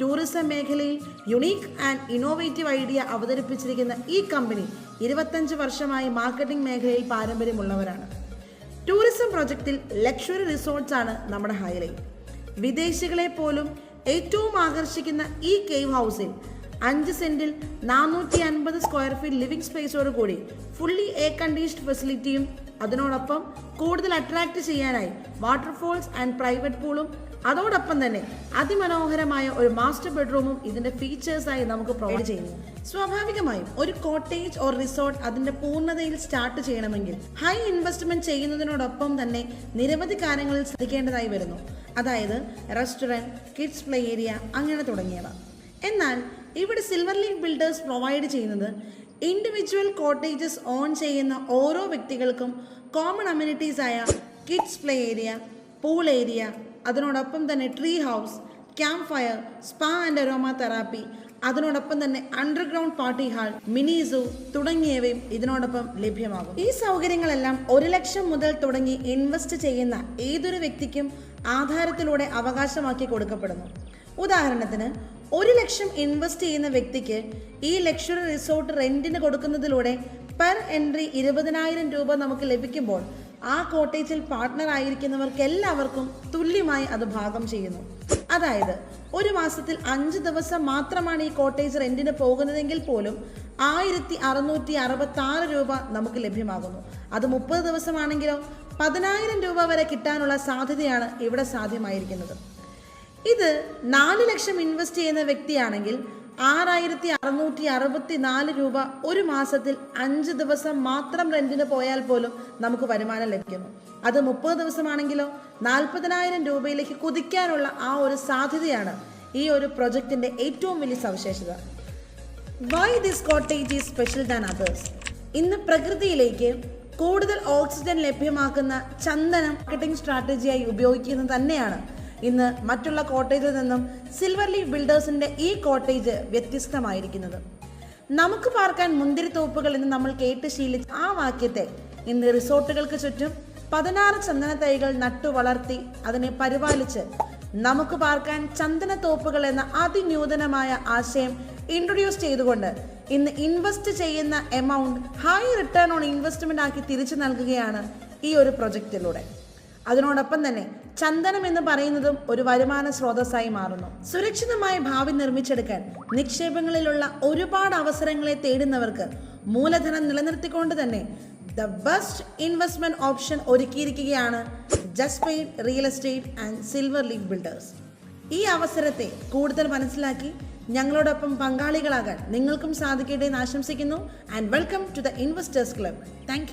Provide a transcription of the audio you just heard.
Tourism മേഖലയിൽ unique and innovative idea അവതരിപ്പിച്ചിരിക്കുന്ന ഈ കമ്പനി ഇരുപത്തഞ്ച് വർഷമായി മാർക്കറ്റിംഗ് മേഖലയിൽ പാരമ്പര്യമുള്ളവരാണ്. ടൂറിസം പ്രൊജക്റ്റിൽ ലക്ഷറി റിസോർട്ട്സ് ആണ് നമ്മുടെ ഹൈലൈറ്റ് വിദേശികളെ പോലും ഏറ്റവും ആകർഷിക്കുന്ന ഈ കേവ് ഹൗസിൽ അഞ്ച് സെന്റിൽ നാനൂറ്റി അൻപത് സ്ക്വയർ ഫീറ്റ് ലിവിംഗ് സ്പേസോട് കൂടി ഫുള്ളി എയർ കണ്ടീഷൻഡ് ഫെസിലിറ്റിയും അതിനോടൊപ്പം കൂടുതൽ അട്രാക്ട് ചെയ്യാനായി വാട്ടർഫോൾസ് ആൻഡ് പ്രൈവറ്റ് പൂളും അതോടൊപ്പം തന്നെ അതിമനോഹരമായ ഒരു മാസ്റ്റർ ബെഡ്റൂമും ഇതിന്റെ ഫീച്ചേഴ്സായി നമുക്ക് പ്രൊവൈഡ് ചെയ്യുന്നു. സ്വാഭാവികമായും ഒരു കോട്ടേജ് ഓർ റിസോർട്ട് അതിന്റെ പൂർണതയിൽ സ്റ്റാർട്ട് ചെയ്യണമെങ്കിൽ ഹൈ ഇൻവെസ്റ്റ്മെന്റ് ചെയ്യുന്നതിനോടൊപ്പം തന്നെ നിരവധി കാര്യങ്ങളിൽ ശ്രദ്ധിക്കേണ്ടതായി വരുന്നു. അതായത് റെസ്റ്റോറന്റ് കിഡ്സ് പ്ലേ ഏരിയ അങ്ങനെ തുടങ്ങിയവ. എന്നാൽ ഇവിടെ സിൽവർ ലീഗ് ബിൽഡേഴ്സ് പ്രൊവൈഡ് ചെയ്യുന്നത് ഇൻഡിവിജ്വൽ കോട്ടേജസ് ഓൺ ചെയ്യുന്ന ഓരോ വ്യക്തികൾക്കും കോമൺ അമ്യൂണിറ്റീസ് ആയ kids play area pool area അതിനോടൊപ്പം തന്നെ tree house camp fire spa and aromatherapy അതിനോടൊപ്പം തന്നെ underground party hall mini zoo തുടങ്ങിയവയും ഇതിനോടൊപ്പം ലഭ്യമാകും. ഈ സൗകര്യങ്ങളെല്ലാം ഒരു ലക്ഷം മുതൽ തുടങ്ങി ഇൻവെസ്റ്റ് ചെയ്യുന്ന ഏതൊരു വ്യക്തിക്കും ആധാരത്തിലൂടെ അവകാശമാക്കി കൊടുക്കപ്പെടുന്നു. ഉദാഹരണത്തിന് ഒരു ലക്ഷം ഇൻവെസ്റ്റ് ചെയ്യുന്ന വ്യക്തിക്ക് ഈ ലക്ഷറി റിസോർട്ട് റെന്റിന് കൊടുക്കുന്നതിലൂടെ പെർ എൻട്രി ഇരുപതിനായിരം രൂപ നമുക്ക് ലഭിക്കുമ്പോൾ ആ കോട്ടേജിൽ പാർട്ട്ണർ ആയിരിക്കുന്നവർക്ക് എല്ലാവർക്കും തുല്യമായി അത് ഭാഗം ചെയ്യുന്നു. അതായത് ഒരു മാസത്തിൽ അഞ്ച് ദിവസം മാത്രമാണ് ഈ കോട്ടേജ് റെന്റിന് പോകുന്നതെങ്കിൽ പോലും ആയിരത്തി അറുന്നൂറ്റി അറുപത്തി ആറ് രൂപ നമുക്ക് ലഭ്യമാകുന്നു. അത് മുപ്പത് ദിവസമാണെങ്കിലോ പതിനായിരം രൂപ വരെ കിട്ടാനുള്ള സാധ്യതയാണ് ഇവിടെ സാധ്യമായിരിക്കുന്നത്. ഇത് നാല് ലക്ഷം ഇൻവെസ്റ്റ് ചെയ്യുന്ന വ്യക്തിയാണെങ്കിൽ ആറായിരത്തി അറുന്നൂറ്റി അറുപത്തി നാല് രൂപ ഒരു മാസത്തിൽ അഞ്ച് ദിവസം മാത്രം റെന്റിന് പോയാൽ പോലും നമുക്ക് വരുമാനം ലഭിക്കുന്നു. അത് മുപ്പത് ദിവസമാണെങ്കിലോ നാൽപ്പതിനായിരം രൂപയിലേക്ക് കുതിക്കാനുള്ള ആ ഒരു സാധ്യതയാണ് ഈ ഒരു പ്രൊജക്ടിന്റെ ഏറ്റവും വലിയ സവിശേഷത. Why this cottage is special than others ഇന്ന് പ്രകൃതിയിലേക്ക് കൂടുതൽ ഓക്സിജൻ ലഭ്യമാക്കുന്ന ചന്ദനം മാർക്കറ്റിംഗ് സ്ട്രാറ്റജിയായി ഉപയോഗിക്കുന്നത് തന്നെയാണ്. ഇന്ന് മറ്റുള്ള കോട്ടേജിൽ നിന്നും സിൽവർ ലീഫ് ബിൽഡേഴ്സിന്റെ ഈ കോട്ടേജ് വ്യത്യസ്തമായിരിക്കുന്നത്. നമുക്ക് പാർക്കാൻ മുന്തിരിത്തോപ്പുകൾ എന്ന് നമ്മൾ കേട്ട് ശീലിച്ച ആ വാക്യത്തെ ഇന്ന് റിസോർട്ടുകൾക്ക് ചുറ്റും പതിനാറ് ചന്ദന തൈകൾ നട്ടു വളർത്തി അതിനെ പരിപാലിച്ച് നമുക്ക് പാർക്കാൻ ചന്ദനത്തോപ്പുകൾ എന്ന അതിനൂതനമായ ആശയം ഇൻട്രൊഡ്യൂസ് ചെയ്തുകൊണ്ട് ഇന്ന് ഇൻവെസ്റ്റ് ചെയ്യുന്ന amount high return on investment ആക്കി തിരിച്ചു നൽകുകയാണ് ഈ ഒരു പ്രൊജക്റ്റിലൂടെ അതിനോടൊപ്പം തന്നെ ചന്ദനം എന്ന് പറയുന്നതും ഒരു വരുമാന സ്രോതസ്സായി മാറുന്നു. സുരക്ഷിതമായ ഭാവി നിർമ്മിച്ചെടുക്കാൻ നിക്ഷേപങ്ങളിലുള്ള ഒരുപാട് അവസരങ്ങളെ തേടുന്നവർക്ക് മൂലധനം നിലനിർത്തിക്കൊണ്ട് തന്നെ ദ ബെസ്റ്റ് ഇൻവെസ്റ്റ്മെന്റ് ഓപ്ഷൻ ഒരുക്കിയിരിക്കുകയാണ് ജസ്പെയ്ഡ് real estate and silver league builders ഈ അവസരത്തെ കൂടുതൽ മനസ്സിലാക്കി ഞങ്ങളോടൊപ്പം പങ്കാളികളാകാൻ നിങ്ങൾക്കും സാധിക്കട്ടെ എന്ന് ആശംസിക്കുന്നു and welcome to the investors club thank